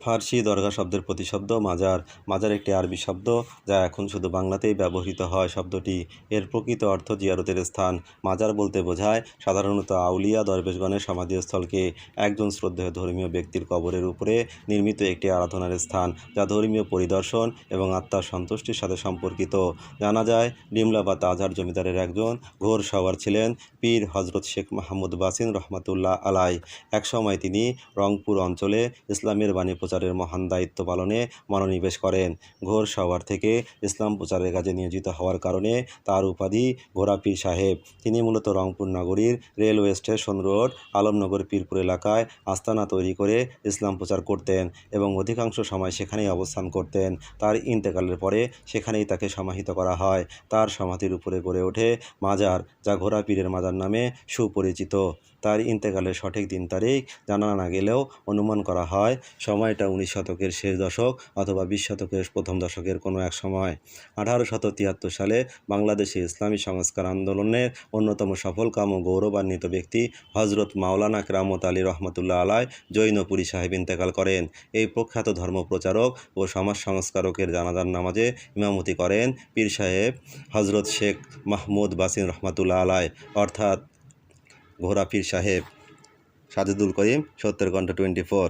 ফার্সি দরগা শব্দের প্রতিশব্দ, মাজার মাজার একটি আরবি শব্দ, যা এখন শুধু বাংলাতেই ব্যবহৃত হয় শব্দটি। এর প্রকৃত অর্থ জিয়ারতের স্থান। মাজার বলতে বোঝায় সাধারণত আউলিয়া দরবেশগণের সমাধিস্থলকে। একজন শ্রদ্ধেয় ধর্মীয় ব্যক্তির কবরের উপরে নির্মিত একটি আরাধনার স্থান, যা ধর্মীয় পরিদর্শন এবং আত্মার সন্তুষ্টির সাথে সম্পর্কিত। জানা যায়, ডিমলা বা তাজহার জমিদারের একজন ঘোর সওয়ার ছিলেন, পীর হজরত শেখ মাহমুদ বাসিন রহমাতুল্লাহ আলাই একসময় তিনি রংপুর অঞ্চলে ইসলামের বাণী প্রচারের মহান দায়িত্ব পালনে মনোনিবেশ করেন। ঘোর সওয়ার থেকে ইসলাম প্রচারের কাজে নিয়োজিত হওয়ার কারণে তার উপাধি ঘোড়া পীর সাহেব। তিনি মূলত রংপুর নগরীর railway station road, Alamnagar, Pirpur এলাকায় আস্তানা তৈরি করে ইসলাম প্রচার করতেন এবং অধিকাংশ সময় সেখানেই অবস্থান করতেন। তার ইন্তেকালের পরে সেখানেই তাকে সমাহিত করা হয়। তার সমাধির উপরে গড়ে ওঠে মাজার, যা ঘোড়া পীরের মাজার নামে সুপরিচিত। তার ইন্তেকালের সঠিক দিন তারিখ জানা না গেলেও অনুমান করা হয়, সময়টা উনিশ শতকের শেষ দশক অথবা বিশ শতকের প্রথম দশকের কোনো এক সময়। আঠারো শত তিয়াত্তর সালে বাংলাদেশে ইসলামী সংস্কার আন্দোলনের অন্যতম সফলকাম ও গৌরবান্বিত ব্যক্তি হজরত মাওলানা কেরামত আলী রহমতুল্লাহ আলাই জৈনপুরী সাহেব ইন্তেকাল করেন। এই প্রখ্যাত ধর্মপ্রচারক ও সমাজ সংস্কারকের জানাজার নামাজে ইমামতি করেন পীর সাহেব হজরত শেখ মাহমুদ বাসিন রহমাতুল্লাহ আলাই। অর্থাৎ ঘোড়া পীর সাহেব সাজেদুল করিম সত্তর ঘণ্টা টোয়েন্টি ফোর